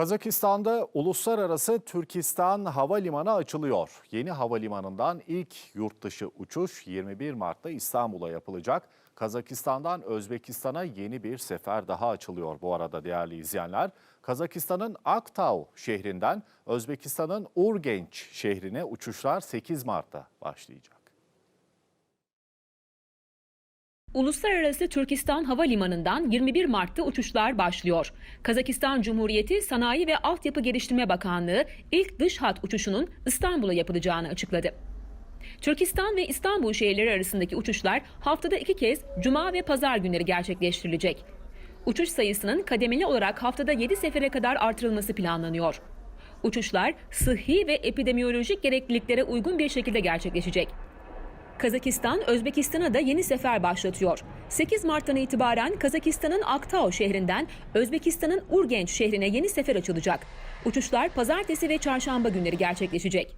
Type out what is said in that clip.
Kazakistan'da uluslararası Türkistan Havalimanı açılıyor. Yeni havalimanından ilk yurt dışı uçuş 21 Mart'ta İstanbul'a yapılacak. Kazakistan'dan Özbekistan'a yeni bir sefer daha açılıyor bu arada değerli izleyenler. Kazakistan'ın Aktau şehrinden Özbekistan'ın Urgenç şehrine uçuşlar 8 Mart'ta başlayacak. Uluslararası Türkistan Havalimanı'ndan 21 Mart'ta uçuşlar başlıyor. Kazakistan Cumhuriyeti Sanayi ve Altyapı Geliştirme Bakanlığı ilk dış hat uçuşunun İstanbul'a yapılacağını açıkladı. Türkistan ve İstanbul şehirleri arasındaki uçuşlar haftada iki kez Cuma ve Pazar günleri gerçekleştirilecek. Uçuş sayısının kademeli olarak haftada 7 sefere kadar artırılması planlanıyor. Uçuşlar sıhhi ve epidemiyolojik gerekliliklere uygun bir şekilde gerçekleşecek. Kazakistan, Özbekistan'a da yeni sefer başlatıyor. 8 Mart'tan itibaren Kazakistan'ın Aktau şehrinden Özbekistan'ın Urgenç şehrine yeni sefer açılacak. Uçuşlar pazartesi ve çarşamba günleri gerçekleşecek.